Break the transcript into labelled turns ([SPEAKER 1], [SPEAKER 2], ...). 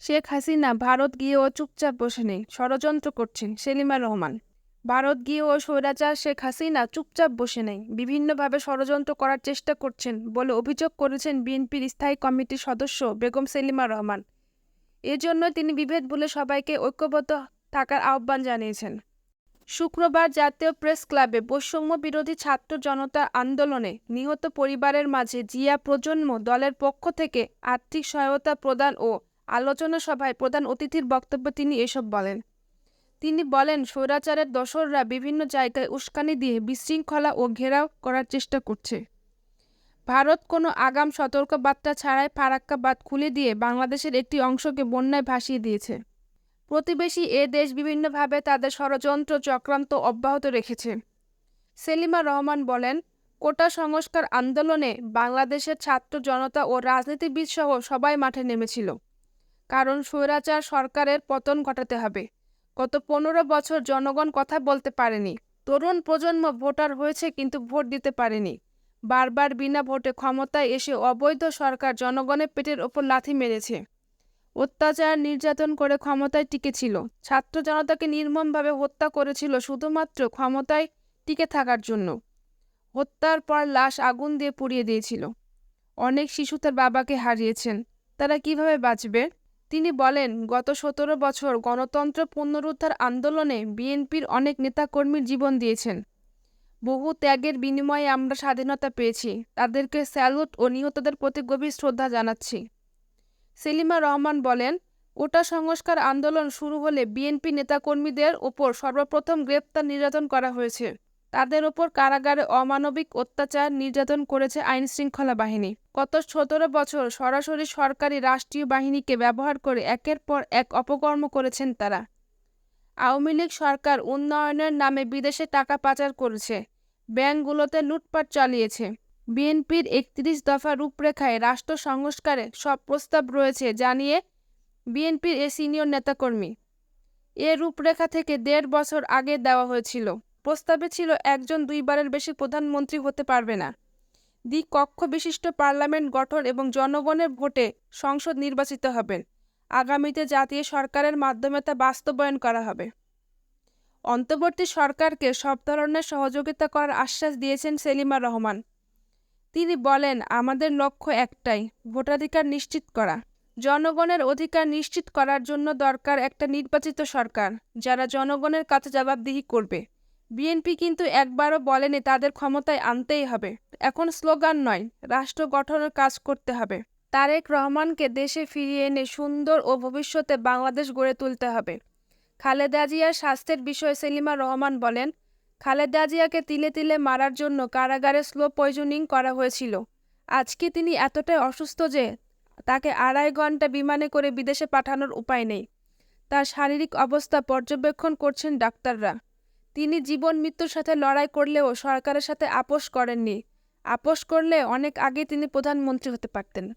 [SPEAKER 1] শেখ হাসিনা ভারত গিয়েও চুপচাপ বসে নেই, ষড়যন্ত্র করছেন সেলিমা রহমান। ভারত গিয়েও স্বৈরাচার শেখ হাসিনা চুপচাপ বসে নেই, বিভিন্নভাবে ষড়যন্ত্র করার চেষ্টা করছেন বলে অভিযোগ করেছেন বিএনপির স্থায়ী কমিটির সদস্য বেগম সেলিমা রহমান। এজন্য তিনি বিভেদ বলে সবাইকে ঐক্যবদ্ধ থাকার আহ্বান জানিয়েছেন। শুক্রবার জাতীয় প্রেস ক্লাবে বৈষম্য বিরোধী ছাত্র জনতা আন্দোলনে নিহত পরিবারের মাঝে জিয়া প্রজন্ম দলের পক্ষ থেকে আর্থিক সহায়তা প্রদান ও আলোচনা সভায় প্রধান অতিথির বক্তব্যে তিনি এসব বলেন। তিনি বলেন, স্বৈরাচারের দোসররা বিভিন্ন জায়গায় উস্কানি দিয়ে বিশৃঙ্খলা ও ঘেরাও করার চেষ্টা করছে। ভারত কোনো আগাম সতর্কবার্তা ছাড়াই ফারাক্কা বাঁধ খুলে দিয়ে বাংলাদেশের একটি অংশকে বন্যায় ভাসিয়ে দিয়েছে। প্রতিবেশী এ দেশ বিভিন্নভাবে তাদের ষড়যন্ত্র চক্রান্ত অব্যাহত রেখেছে। সেলিমা রহমান বলেন, কোটা সংস্কার আন্দোলনে বাংলাদেশের ছাত্র জনতা ও রাজনীতিবিদ সহ সবাই মাঠে নেমেছিল। কারণ স্বৈরাচার সরকারের পতন ঘটাতে হবে। গত পনেরো বছর জনগণ কথা বলতে পারেনি। তরুণ প্রজন্ম ভোটার হয়েছে কিন্তু ভোট দিতে পারেনি। বারবার বিনা ভোটে ক্ষমতায় এসে অবৈধ সরকার জনগণের পেটের ওপর লাথি মেরেছে। অত্যাচার নির্যাতন করে ক্ষমতায় টিকেছিল ছাত্র জনতাকে নির্মমভাবে হত্যা করেছিল শুধুমাত্র ক্ষমতায় টিকে থাকার জন্য। হত্যার পর লাশ আগুন দিয়ে পুড়িয়ে দিয়েছিল। অনেক শিশু তার বাবাকে হারিয়েছেন। তারা কীভাবে বাঁচবে? তিনি বলেন, গত সতেরো বছর গণতন্ত্র পুনরুদ্ধার আন্দোলনে বিএনপির অনেক নেতাকর্মীর জীবন দিয়েছেন। বহু ত্যাগের বিনিময়ে আমরা স্বাধীনতা পেয়েছি। তাদেরকে স্যালুট ও নিহতদের প্রতি গভীর শ্রদ্ধা জানাচ্ছি। সেলিমা রহমান বলেন কোটা সংস্কার আন্দোলন শুরু হলে বিএনপি নেতাকর্মীদের ওপর সর্বপ্রথম গ্রেপ্তার নির্যাতন করা হয়েছে। তাদের ওপর কারাগারে অমানবিক অত্যাচার নির্যাতন করেছে আইনশৃঙ্খলা বাহিনী। গত সতেরো বছর সরাসরি সরকারি রাষ্ট্রীয় বাহিনীকে ব্যবহার করে একের পর এক অপকর্ম করেছেন তারা। আওয়ামী লীগ সরকার উন্নয়নের নামে বিদেশে টাকা পাচার করেছে, ব্যাংকগুলোতে লুটপাট চালিয়েছে। বিএনপির একত্রিশ দফা রূপরেখায় রাষ্ট্র সংস্কারে সব প্রস্তাব রয়েছে জানিয়ে বিএনপির এ সিনিয়র নেতাকর্মী। এ রূপরেখা থেকে দেড় বছর আগে দেওয়া হয়েছিল। প্রস্তাবে ছিল, একজন দুইবারের বেশি প্রধানমন্ত্রী হতে পারবে না। দ্বিকক্ষ বিশিষ্ট পার্লামেন্ট গঠন এবং জনগণের ভোটে সংসদ নির্বাচিত হবেন আগামীতে জাতীয় সরকারের মাধ্যমে তা বাস্তবায়ন করা হবে। অন্তর্বর্তী সরকারকে সব ধরনের সহযোগিতা করার আশ্বাস দিয়েছেন সেলিমা রহমান। তিনি বলেন, আমাদের লক্ষ্য একটাই, ভোটাধিকার নিশ্চিত করা। জনগণের অধিকার নিশ্চিত করার জন্য দরকার একটা নির্বাচিত সরকার, যারা জনগণের কাছে জবাবদিহি করবে। বিএনপি কিন্তু একবারও বলেনি তাদের ক্ষমতায় আনতেই হবে। এখন স্লোগান নয়, রাষ্ট্র গঠনের কাজ করতে হবে। তারেক রহমানকে দেশে ফিরিয়ে এনে সুন্দর ও ভবিষ্যতে বাংলাদেশ গড়ে তুলতে হবে। খালেদা জিয়ার স্বাস্থ্যের বিষয়ে সেলিমা রহমান বলেন, খালেদা জিয়াকে তিলে তিলে মারার জন্য কারাগারে স্লো পয়জনিং করা হয়েছিল। আজকে তিনি এতটাই অসুস্থ যে তাকে আড়াই ঘণ্টা বিমানে করে বিদেশে পাঠানোর উপায় নেই। তার শারীরিক অবস্থা পর্যবেক্ষণ করছেন ডাক্তাররা। তিনি জীবন মৃত্যুর সাথে লড়াই করলেও সরকারের সাথে আপোষ করেননি। আপোষ করলে অনেক আগে তিনি প্রধানমন্ত্রী হতে পারতেন।